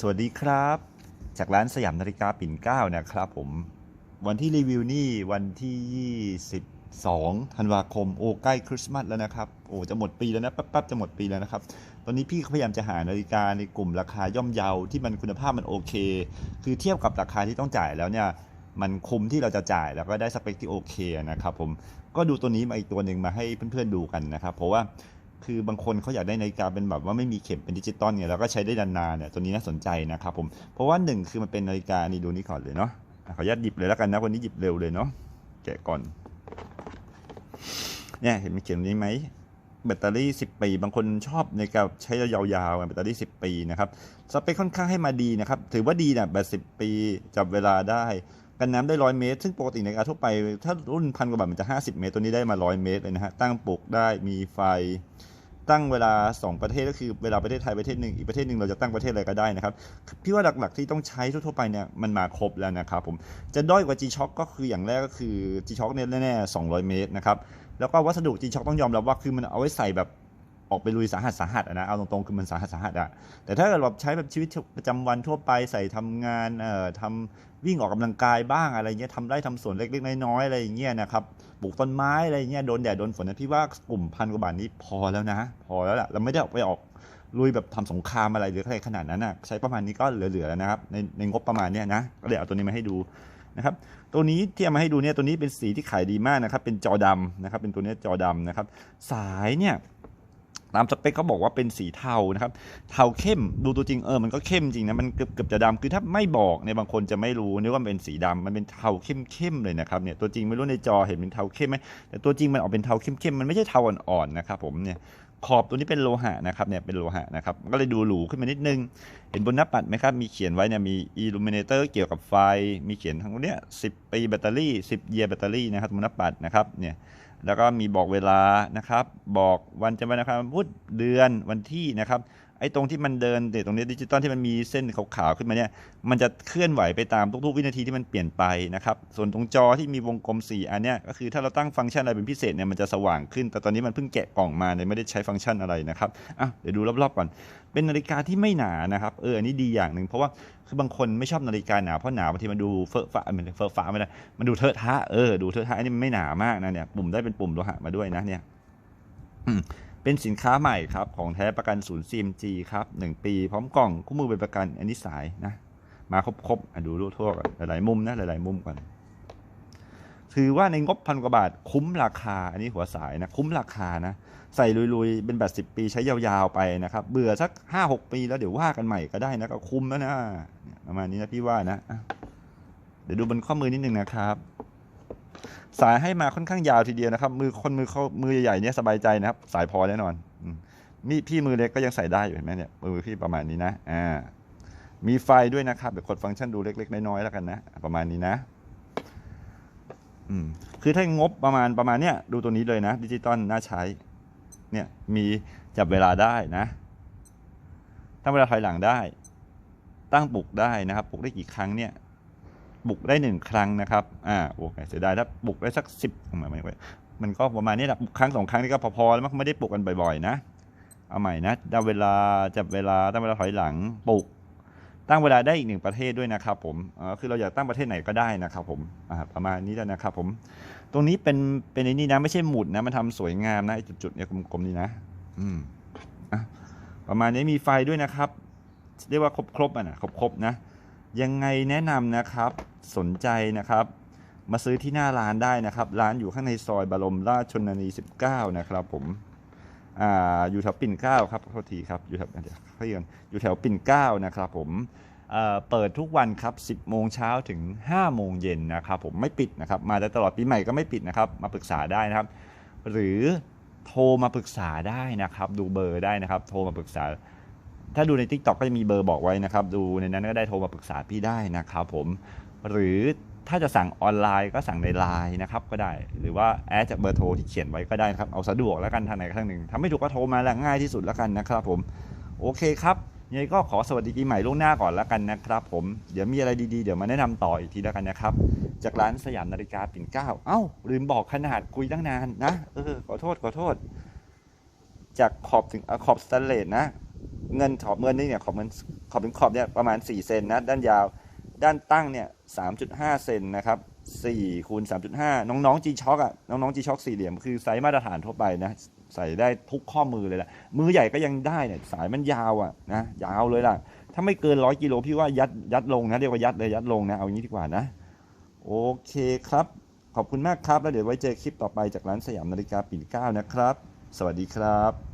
สวัสดีครับ จากร้านสยามนาฬิกาปิ่นเก้านะครับผม วันที่รีวิวนี่วันที่ 22ธันวาคม โอ้ใกล้คริสต์มาสแล้วนะครับ โอ้จะหมดปีแล้วนะแป๊บๆจะหมดปีแล้วนะครับ ตอนนี้พี่พยายามจะหานาฬิกาในกลุ่มราคาย่อมเยาที่มันคุณภาพมันโอเค คือเทียบกับราคาที่ต้องจ่ายแล้วเนี่ยมันคุ้มที่เราจะจ่ายแล้วก็ได้สเปคที่โอเคนะครับผมก็ดูตัวนี้มาอีกตัวหนึ่งมาให้เพื่อนๆดูกันนะครับ เพราะว่า คือบางคนเขาอยากได้นาฬิกาเป็นแบบว่าไม่มีเข็มเป็นดิจิตอลเนี่ยแล้วก็ใช้ได้นานๆเนี่ยตัวนี้น่าสนใจนะครับผมเพราะว่าหนึ่งคือมันเป็นนาฬิกานี่ดูนี่ก่อนเลยเนาะขออนุญาตหยิบเลยแล้วกันนะวันนี้หยิบเร็วเลยเนาะแกะก่อนเนี่ยเห็นมีเขียนนี้ไหมแบตเตอรี่ 10 ปี บางคนชอบในการใช้ยาวๆแบตเตอรี่ 10 ปีนะครับสเปคค่อนข้างให้มาดีนะครับ ถือว่าดีนะแบต 10 ปีจับเวลาได้ กันน้ำได้ 100 เมตร ซึ่งปกติในการทั่วไป ถ้ารุ่นพันกว่าบาทมันจะ 50 เมตร ตัวนี้ได้มา 100 เมตรเลยนะฮะ ตั้งปลุกได้มีไฟ ตั้งเวลา 2 ประเทศก็คือเวลาประเทศไทยประเทศหนึ่งอีกประเทศหนึ่งเราจะตั้งประเทศอะไรก็ได้นะครับพี่ว่าหลักๆที่ต้องใช้ทั่วๆไปเนี่ยมันมาครบแล้วนะครับผมจะด้อยกว่า G-Shock ก็คืออย่างแรกก็คือ G-Shock เนี่ยแน่ๆ200 เมตรนะครับแล้วก็วัสดุ G-Shock ต้องยอมรับว่าคือมันเอาไว้ใส่แบบออกไปลุยสาหัสสาหัสนะเอาตรงๆคือมันสาหัสสาหัสอะแต่ถ้าเกิดเราใช้แบบชีวิตประจำวันทั่วไปใส่ทำงานเอ่อทำวิ่งออกกำลังกายบ้างอะไรเงี้ยทำไร่ทำสวนเล็กๆน้อยๆอะไรอย่างเงี้ยนะครับ ปลูกต้นไม้อะไรเงี้ยโดนแดดโดนฝนนะพี่ว่ากลุ่มพันกว่าบาทนี้พอแล้วนะ พอแล้วล่ะเราไม่ได้ออกไปออกลุยแบบทำสงครามอะไรหรืออะไรขนาดนั้นนะใช้ประมาณนี้ก็เหลือๆแล้วนะครับในในงบประมาณเนี้ยนะก็เลยเอาตัวนี้มาให้ดูนะครับตัวนี้ที่เอามาให้ดูเนี่ยตัวนี้เป็นสีที่ขายดีมากนะครับเป็นจอดำนะครับเป็นตัวนี้จอดำนะครับสายเนี่ย ตามสเปคเขาบอกว่าเป็นสีเทานะครับ เทาเข้มดูตัวจริงเออมันก็เข้มจริงนะมันเกือบเกือบจะดำคือถ้าไม่บอกเนี่ยบางคนจะไม่รู้นึกว่าเป็นสีดำมันเป็นเทาเข้มเข้มๆเลยนะครับเนี่ยตัวจริงไม่รู้ในจอเห็นเป็นเทาเข้มไหมแต่ตัวจริงมันออกเป็นเทาเข้มเข้มๆมันไม่ใช่เทาอ่อนๆนะครับผมเนี่ยขอบตัวนี้เป็นโลหะนะครับเนี่ยเป็นโลหะนะครับก็เลยดูหรูขึ้นมานิดนึง เห็นบนหน้าปัดไหมครับ มีเขียนไว้เนี่ยมี illuminator เกี่ยวกับไฟ มีเขียนทั้งเนี้ย10ปีแบตเตอรี่ 10 year แบตเตอรี่นะครับบนหน้าปัดนะครับเนี่ย แล้วก็มีบอกเวลานะครับ บอกวันจะวันนะครับพุธเดือนวันที่นะครับ ไอ้ตรงที่มันเดินเดี๋ยวตรงนี้ดิจิตอลที่มันมีเส้นขาวๆขึ้นมาเนี่ย มันจะเคลื่อนไหวไปตามทุกๆวินาทีที่มันเปลี่ยนไปนะครับ ส่วนตรงจอที่มีวงกลม 4 อันเนี้ยก็คือถ้าเราตั้งฟังก์ชันอะไรเป็นพิเศษเนี่ยมันจะสว่างขึ้น แต่ตอนนี้มันเพิ่งแกะกล่องมาเลยไม่ได้ใช้ฟังก์ชันอะไรนะครับอะเดี๋ยวดูรอบๆก่อน เป็นนาฬิกาที่ไม่หนานะครับ เอออันนี้ดีอย่างหนึ่งเพราะว่าคือบางคนไม่ชอบนาฬิกาหนาเพราะหนาบางทีมันดูเฟอะฟ้ามันเฟอะฟ้าไม่ได้มันดูเทอะทะเออดูเทอะทะอันนี้มันไม่หนามากนะเนี่ยปุ่มได้เป็นปุ่มโลหะมาด้วยนะเนี่ย เป็นสินค้าใหม่ครับ ของแท้ประกันศูนย์ CMG ครับ1ปี พร้อมกล่องคู่มือเป็นประกันอันนี้สายนะ มาครบๆอะดูรูปทั่วก่อนหลายๆมุมนะหลายๆมุมก่อนถือว่าในงบพันกว่าบาทคุ้มราคา อันนี้หัวสายนะคุ้มราคานะ ใส่ลุยๆ เป็นแบบสิบปีใช้ยาวๆไปนะครับ เบื่อสักห้าหกปีแล้วเดี๋ยวว่ากันใหม่ก็ได้นะก็คุ้มแล้วนะประมาณนี้นะพี่ว่านะอะเดี๋ยวดูบนข้อมือนิดนึงนะครับ สายให้มาค่อนข้างยาวทีเดียวนะครับ มือคนมือเขามือใหญ่ๆเนี่ยสบายใจนะครับ สายพอแน่นอนมนี่พี่มือเล็กก็ยังใส่ได้อยู่เห็นไหมเนี่ยมือพี่ประมาณนี้นะอ่ามีไฟด้วยนะครับเดี๋ยวกดฟังก์ชันดูเล็ก ๆ น้อยๆแล้วกันนะประมาณนี้นะอืมคือถ้างบประมาณประมาณเนี้ยดูตัวนี้เลยนะดิจิตอลน่าใช้ เนี่ยมีจับเวลาได้นะตั้งเวลาถอยหลังได้ ตั้งปลุกได้นะครับปลุกได้กี่ครั้งเนี่ย ปลุกได้หนึ่งครั้งนะครับอ่าโอเคเสียดายถ้าปลุกได้สักสิบม่ไม่ไม่มันก็ประมาณนี้แหละปลุกครั้งสองครั้งนี่ก็พอๆแล้วมันไม่ได้ปลุกกันบ่อยๆนะเอาใหม่นะตั้งเวลาจับเวลาตั้งเวลาถอยหลังปลุก ตั้งเวลาได้อีกหนึ่งประเทศด้วยนะครับผมอ่าคือเราอยากตั้งประเทศไหนก็ได้นะครับผมอ่าประมาณนี้แล้วนะครับผมตรงนี้เป็นเป็นไอ้นี่นะไม่ใช่หมุดนะมันทำสวยงามนะไอ้จุดๆเนี่ยกลมๆนี่นะ อืมอะประมาณนี้มีไฟด้วยนะครับ เรียกว่าครบครบๆอะนะครบครบๆนะยังไงแนะนำนะครับ สนใจนะครับ มาซื้อที่หน้าร้านได้นะครับ ร้านอยู่ข้างในซอยบรมราชชนนี19 นะครับผมอ่าอยู่แถวปิ่นเกล้าครับโทษทีครับอยู่แถวเดี๋ยวเพื่อนอยู่แถวปิ่นเกล้านะครับผมเปิดทุกวันครับ 10 โมงเช้าถึง 5 โมงเย็นนะครับผมไม่ปิดนะครับ มาได้ตลอดปีใหม่ก็ไม่ปิดนะครับ มาปรึกษาได้นะครับ หรือโทรมาปรึกษาได้นะครับ ดูเบอร์ได้นะครับ โทรมาปรึกษา ถ้าดูใน Tik t o อกก็จะมีเบอร์บอกไว้นะครับ ดูในนั้นก็ได้โทรมาปรึกษาพี่ได้นะครับผม หรือถ้าจะสั่งออนไลน์ก็สั่งในไลน์นะครับก็ได้ หรือว่าแอดจากเบอร์โทรที่เขียนไว้ก็ได้นะครับ เอาสะดวกแล้วกันทางไหนทางหนึ่งถ้าไม่ถูกก็โทรมาแหละง่ายที่สุดแล้วกันนะครับผม โอเคครับยังไงก็ขอสวัสดีปีใหม่ล่วงหน้าก่อนแล้วกันนะครับผม เดี๋ยวมีอะไรดีๆ เดี๋ยวมาแนะนำต่ออีกทีแล้วกันนะครับ จากร้านสยามนาฬิกาปิ่นเก้า เอ้า ลืมบอกขนาดคุยตั้งนานนะ เออ ขอโทษ ขอโทษ จากขอบถึงอขอบสแตนเลสนะ เงินขอบเงินนี่เนี่ยขอบเงินขอบเป็นขอบเนี่ยประมาณ4เซนนะ ด้านยาว ด้านตั้งเนี่ย3.5 เซนนะครับ4คูณ3.5 น้องๆ G Shock อะน้องๆ G Shock สี่เหลี่ยมคือไซส์มาตรฐานทั่วไปนะใส่ได้ทุกข้อมือเลยแหละมือใหญ่ก็ยังได้เนี่ยสายมันยาวอะนะยาวเลยล่ะ ถ้าไม่เกินร้อยกิโลพี่ว่ายัดยัดลงนะเรียกว่ายัดเลยยัดลงนะเอาอย่างนี้ดีกว่านะ โอเคครับ ขอบคุณมากครับ แล้วเดี๋ยวไว้เจอคลิปต่อไปจากร้านสยามนาฬิกาปิ่นเก้านะครับ สวัสดีครับ